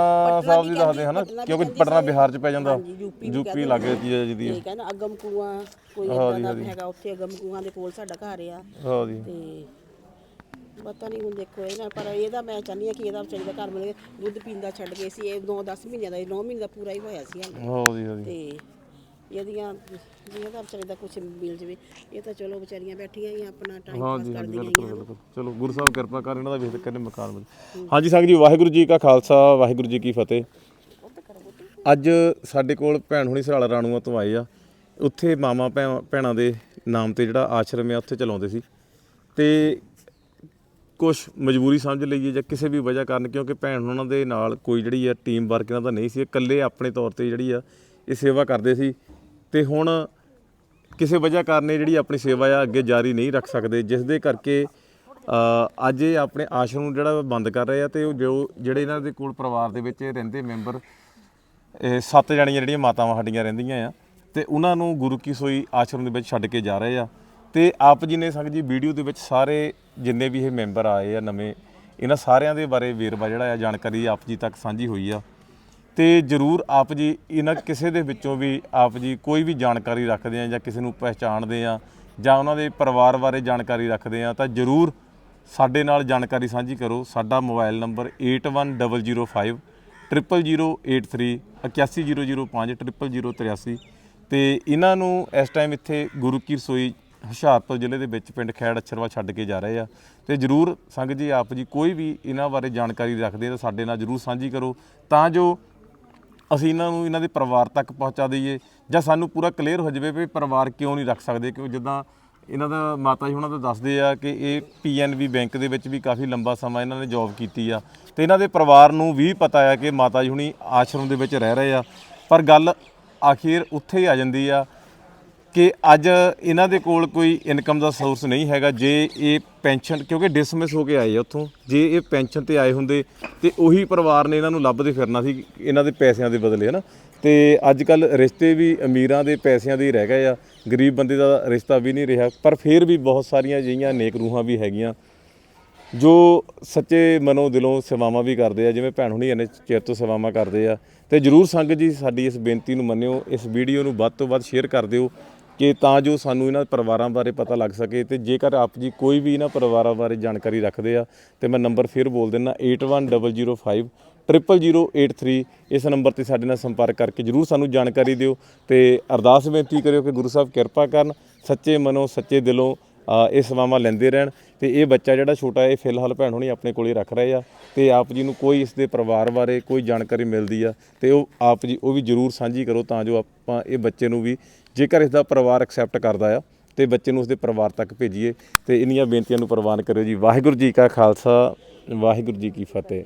ਸਾਹਿਬ ਦੀ ਦੱਸਦੇ ਹਨਾ ਕਿਉਂਕਿ ਪਟਨਾ। ਬਿਹਾਰ 'ਚ ਪੈ ਜਾਂਦਾ। ਯੂਪੀ ਲੱਗੇ ਚੀਜ਼ ਜਿਹਦੀ। ਤੇ ਕਹਿੰਦਾ ਅਗਮ ਕੁਆਂ ਕੋਈ ਇਦਾਂ ਦਾ ਹੈਗਾ ਉੱਥੇ ਅਗਮ ਕੁਆਂ ਦੇ ਕੋਲ ਸਾਡਾ ਘਰ ਆ। ਹਾਂ ਜੀ। ਤੇ ਪਤਾ ਨਹੀਂ ਹੁਣ ਦੇਖੋ ਇਹਨਾਂ ਪਰ ਇਹਦਾ ਮੈਂ ਚਾਹੁੰਦੀ ਹਾਂ ਕਿ ਇਹਦਾ ਵਿਚਾਰੀ ਦਾ ਘਰ ਮਿਲੇ ਦੁੱਧ ਪੀਂਦਾ ਛੱਡ ਗਏ ਸੀ ਇਹ 9-10 ਮਹੀਨਿਆਂ ਦਾ 9 ਮਹੀਨੇ ਦਾ ਪੂਰਾ ਹੀ ਹੋਇਆ ਸੀ ਹਾਲੇ। ਹਾਂ ਹਾਂ ਜੀ। ਤੇ ਇਹਦੀਆਂ ਜੇ ਇਹਦਾ ਵਿਚਾਰੇ ਦਾ ਕੁਝ ਮਿਲ ਜਵੇ ਇਹ ਤਾਂ ਚਲੋ ਵਿਚਾਰੀਆਂ ਬੈਠੀਆਂ ਹੀ ਆਪਣਾ ਟਾਈਮ ਹਾਂ ਪਾਸ ਜੀ ਹਾਂ ਜੀ, ਕਰਦੀਆਂ ਬਿਲਕੁਲ ਹੀ ਆ। ਬਿਲਕੁਲ। ਚਲੋ ਗੁਰੂ ਸਾਹਿਬ ਕਿਰਪਾ ਕਰ ਇਹਨਾਂ ਦਾ ਵੇਖ ਕੇ ਮਕਾਨ ਮਿਲ। ਹਾਂਜੀ ਸੰਗ ਜੀ ਵਾਹਿਗੁਰੂ ਜੀ ਕਾ ਖਾਲਸਾ ਵਾਹਿਗੁਰੂ ਜੀ ਕੀ ਫਤਿਹ। ਅੱਜ ਸਾਡੇ ਕੋਲ ਭੈਣ ਹੁਣੀ ਸਰਾਲਾ ਰਾਣੂਆਂ ਤੋਂ ਆਏ ਆ। ਉੱਥੇ ਮਾਮਾ ਭੈ- ਭੈਣਾਂ ਦੇ ਨਾਮ ਤੇ ਜਿਹੜਾ ਆਸ਼ਰਮ ਆ ਉੱਥੇ ਚਲਾਉਂਦੇ ਸੀ। ਤੇ ਕੁਝ ਮਜਬੂਰੀ ਸਮਝ ਲਈਏ ਜਾਂ ਕਿਸੇ ਵੀ ਵਜ੍ਹਾ ਕਾਰਨ, ਕਿਉਂਕਿ ਭੈਣ ਉਹਨਾਂ ਦੇ ਨਾਲ ਕੋਈ ਜਿਹੜੀ ਆ ਟੀਮ ਵਰਕ ਇਹਨਾਂ ਦਾ ਨਹੀਂ ਸੀ ਇਹ ਇਕੱਲੇ ਆਪਣੇ ਤੌਰ ਤੇ ਜਿਹੜੀ ਆ ਇਹ ਸੇਵਾ ਕਰਦੇ ਸੀ। ਤੇ ਹੁਣ ਕਿਸੇ ਵਜ੍ਹਾ ਕਾਰਨ ਇਹ ਜਿਹੜੀ ਆਪਣੀ ਸੇਵਾ ਆ ਅੱਗੇ ਜਾਰੀ ਨਹੀਂ ਰੱਖ ਸਕਦੇ, ਜਿਸ ਦੇ ਕਰਕੇ ਅੱਜ ਇਹ ਆਪਣੇ ਆਸ਼ਰਮ ਨੂੰ ਜਿਹੜਾ ਬੰਦ ਕਰ ਰਹੇ ਆ ਤੇ ਉਹ ਜੋ ਜਿਹੜੇ ਇਹਨਾਂ ਦੇ ਕੋਲ ਪਰਿਵਾਰ ਦੇ ਵਿੱਚ ਰਹਿੰਦੇ ਮੈਂਬਰ, ਇਹ ਸੱਤ ਜਣੀਆਂ ਜਿਹੜੀਆਂ ਮਾਤਾਵਾਂ ਸਾਡੀਆਂ ਰਹਿੰਦੀਆਂ ਆ, ਤੇ ਉਹਨਾਂ ਨੂੰ ਗੁਰੂ ਕੀ ਸੋਈ ਆਸ਼ਰਮ ਦੇ ਵਿੱਚ ਛੱਡ ਕੇ ਜਾ ਰਹੇ ਆ। ਤੇ ਆਪ ਜੀ ਨੇ ਸੰਗ ਜੀ ਵੀਡੀਓ ਦੇ ਵਿੱਚ ਸਾਰੇ ਜਿੰਨੇ ਵੀ ਇਹ ਮੈਂਬਰ ਆਏ ਆ ਨਵੇਂ, ਇਹਨਾਂ ਸਾਰਿਆਂ ਦੇ ਬਾਰੇ ਵੇਰਵਾ ਜਿਹੜਾ ਆ, ਜਾਣਕਾਰੀ ਆਪ ਜੀ ਤੱਕ ਸਾਂਝੀ ਹੋਈ ਆ। ਤੇ ਜਰੂਰ ਆਪ ਜੀ ਇਹਨਾਂ ਕਿਸੇ ਦੇ ਵਿੱਚੋਂ ਵੀ ਆਪ ਜੀ ਕੋਈ ਵੀ ਜਾਣਕਾਰੀ ਰੱਖਦੇ ਆ ਜਾਂ ਕਿਸੇ ਨੂੰ ਪਹਿਚਾਣਦੇ ਆ ਜਾਂ ਉਹਨਾਂ ਦੇ ਪਰਿਵਾਰ ਬਾਰੇ ਜਾਣਕਾਰੀ ਰੱਖਦੇ ਆ, ਤਾਂ ਜਰੂਰ ਸਾਡੇ ਨਾਲ ਜਾਣਕਾਰੀ ਸਾਂਝੀ ਕਰੋ। ਸਾਡਾ ਮੋਬਾਈਲ ਨੰਬਰ 81005 0083 81005 0083 ਤੇ ਇਹਨਾਂ ਨੂੰ ਇਸ ਟਾਈਮ ਇੱਥੇ ਗੁਰੂ ਕੀ ਰਸੋਈ ਹੁਸ਼ਿਆਰਪੁਰ ਜ਼ਿਲ੍ਹੇ ਦੇ ਵਿੱਚ ਪਿੰਡ ਖੈੜ ਅਛਰਵਾ ਛੱਡ ਕੇ ਜਾ ਰਹੇ ਆ। ਤੇ ਜਰੂਰ ਸੰਗਤ ਜੀ, ਆਪ ਜੀ ਕੋਈ ਵੀ ਇਹਨਾਂ ਬਾਰੇ ਜਾਣਕਾਰੀ ਰੱਖਦੇ ਤਾਂ ਸਾਡੇ ਨਾਲ ਜਰੂਰ ਸਾਂਝੀ ਕਰੋ। ਤਾਂ ਜੋ ਅਸੀਂ ਇਹਨਾਂ ਨੂੰ, ਇਹਨਾਂ ਦੇ ਪਰਿਵਾਰ ਤੱਕ ਪਹੁੰਚਾ ਦਈਏ ਜਾਂ ਸਾਨੂੰ ਪੂਰਾ ਕਲੀਅਰ ਹੋ ਜਾਵੇ ਵੀ ਪਰਿਵਾਰ ਕਿਉਂ ਨਹੀਂ ਰੱਖ ਸਕਦੇ। ਕਿਉਂ ਜਿੱਦਾਂ ਇਹਨਾਂ ਦਾ ਮਾਤਾ ਜੀ ਉਹਨਾਂ ਦਾ ਦੱਸਦੇ ਆ ਕਿ ਇਹ ਪੀਐਨਬੀ ਬੈਂਕ ਦੇ ਵਿੱਚ ਵੀ ਕਾਫੀ ਲੰਬਾ ਸਮਾਂ ਇਹਨਾਂ ਨੇ ਜੌਬ ਕੀਤੀ ਆ। ਤੇ ਇਹਨਾਂ ਦੇ ਪਰਿਵਾਰ ਨੂੰ ਵੀ ਪਤਾ ਆ ਕਿ ਮਾਤਾ ਜੀ ਹੁਣੀ ਆਸ਼ਰਮ ਦੇ ਵਿੱਚ ਰਹਿ ਰਹੇ ਆ। ਪਰ ਗੱਲ ਆਖਿਰ ਉੱਥੇ ਹੀ ਆ ਜਾਂਦੀ ਆ ਕਿ ਅੱਜ ਇਹਨਾਂ ਦੇ ਕੋਲ ਕੋਈ ਇਨਕਮ ਦਾ ਸੋਰਸ ਨਹੀਂ ਹੈਗਾ, ਜੇ ਇਹ ਪੈਨਸ਼ਨ, ਕਿਉਂਕਿ ਡਿਸਮਿਸ ਹੋ ਕੇ ਆਏ ਆ ਉੱਥੋਂ, ਜੇ ਇਹ ਪੈਨਸ਼ਨ ਤੇ ਆਏ ਹੁੰਦੇ ਤੇ ਉਹੀ ਪਰਿਵਾਰ ਨੇ ਇਹਨਾਂ ਨੂੰ ਲੱਭਦੇ ਫਿਰਨਾ ਸੀ, ਇਹਨਾਂ ਦੇ ਪੈਸਿਆਂ ਦੇ ਬਦਲੇ, ਹਨਾ? ਤੇ ਅੱਜ ਕੱਲ ਰਿਸ਼ਤੇ ਵੀ ਅਮੀਰਾਂ ਦੇ ਪੈਸਿਆਂ ਦੇ ਰਹਿ ਗਏ ਆ, ਗਰੀਬ ਬੰਦੇ ਦਾ ਰਿਸ਼ਤਾ ਵੀ ਨਹੀਂ ਰਿਹਾ, ਪਰ ਫਿਰ ਵੀ ਬਹੁਤ ਸਾਰੀਆਂ ਜਿਹੀਆਂ ਨੇਕ ਰੂਹਾਂ ਵੀ ਹੈਗੀਆਂ, ਜੋ ਸੱਚੇ ਮਨੋਂ ਦਿਲੋਂ ਸੇਵਾਵਾਂ ਵੀ ਕਰਦੇ ਆ, ਜਿਵੇਂ ਭੈਣ ਹੁਣੀ ਇੰਨੇ ਚਿਰ ਤੋਂ ਸੇਵਾਵਾਂ ਕਰਦੇ ਆ। ਤੇ ਜਰੂਰ ਸੰਗਤ ਜੀ ਸਾਡੀ ਇਸ ਬੇਨਤੀ ਨੂੰ ਮੰਨਿਓ, ਇਸ ਵੀਡੀਓ ਨੂੰ ਵੱਧ ਤੋਂ ਵੱਧ ਸ਼ੇਅਰ ਕਰ ਦਿਓ ਕਿ ਤਾਂ ਜੋ ਸਾਨੂੰ ਇਹਨਾਂ ਪਰਿਵਾਰਾਂ ਬਾਰੇ ਪਤਾ ਲੱਗ ਸਕੇ ਤੇ ਜੇਕਰ ਆਪ ਜੀ ਕੋਈ ਵੀ ਇਹਨਾਂ ਪਰਿਵਾਰਾਂ ਬਾਰੇ ਜਾਣਕਾਰੀ ਰੱਖਦੇ ਆ ਤੇ ਮੈਂ ਨੰਬਰ ਫਿਰ ਬੋਲ ਦਿੰਦਾ 81005 0083 ਇਸ ਨੰਬਰ ਤੇ ਸਾਡੇ ਨਾਲ ਸੰਪਰਕ ਕਰਕੇ ਜਰੂਰ ਸਾਨੂੰ ਜਾਣਕਾਰੀ ਦਿਓ ਤੇ ਅਰਦਾਸ ਬੇਨਤੀ ਕਰਿਓ ਕਿ ਗੁਰੂ ਸਾਹਿਬ ਕਿਰਪਾ ਕਰਨ, ਸੱਚੇ ਮਨੋਂ ਸੱਚੇ ਦਿਲੋਂ ਇਹ ਸੇਵਾਵਾਂ ਲੈਂਦੇ ਰਹਿਣ ਤੇ ਇਹ ਬੱਚਾ ਜਿਹੜਾ ਛੋਟਾ ਇਹ ਫਿਲਹਾਲ ਭੈਣ ਹੋਣੀ ਆਪਣੇ ਕੋਲੇ ਰੱਖ ਰਹੇ ਆ ਤੇ ਆਪ ਜੀ ਨੂੰ ਕੋਈ ਇਸ ਦੇ ਪਰਿਵਾਰ ਬਾਰੇ ਕੋਈ ਜਾਣਕਾਰੀ ਮਿਲਦੀ ਆ ਤੇ ਉਹ ਆਪ ਜੀ, ਉਹ ਵੀ ਜਰੂਰ ਸਾਂਝੀ ਕਰੋ ਤਾਂ ਜੋ ਆਪਾਂ ਇਹ ਬੱਚੇ ਨੂੰ ਵੀ ਜੇਕਰ ਇਸ ਦਾ ਪਰਿਵਾਰ ਐਕਸੈਪਟ ਕਰਦਾ ਆ ਤੇ ਬੱਚੇ ਨੂੰ ਉਸਦੇ ਪਰਿਵਾਰ ਤੱਕ ਭੇਜੀਏ ਤੇ ਇੰਨੀਆਂ ਬੇਨਤੀਆਂ ਨੂੰ ਪ੍ਰਵਾਨ ਕਰਿਓ ਜੀ। ਵਾਹਿਗੁਰੂ ਜੀ ਕਾ ਖਾਲਸਾ, ਵਾਹਿਗੁਰੂ ਜੀ ਕੀ ਫਤਿਹ।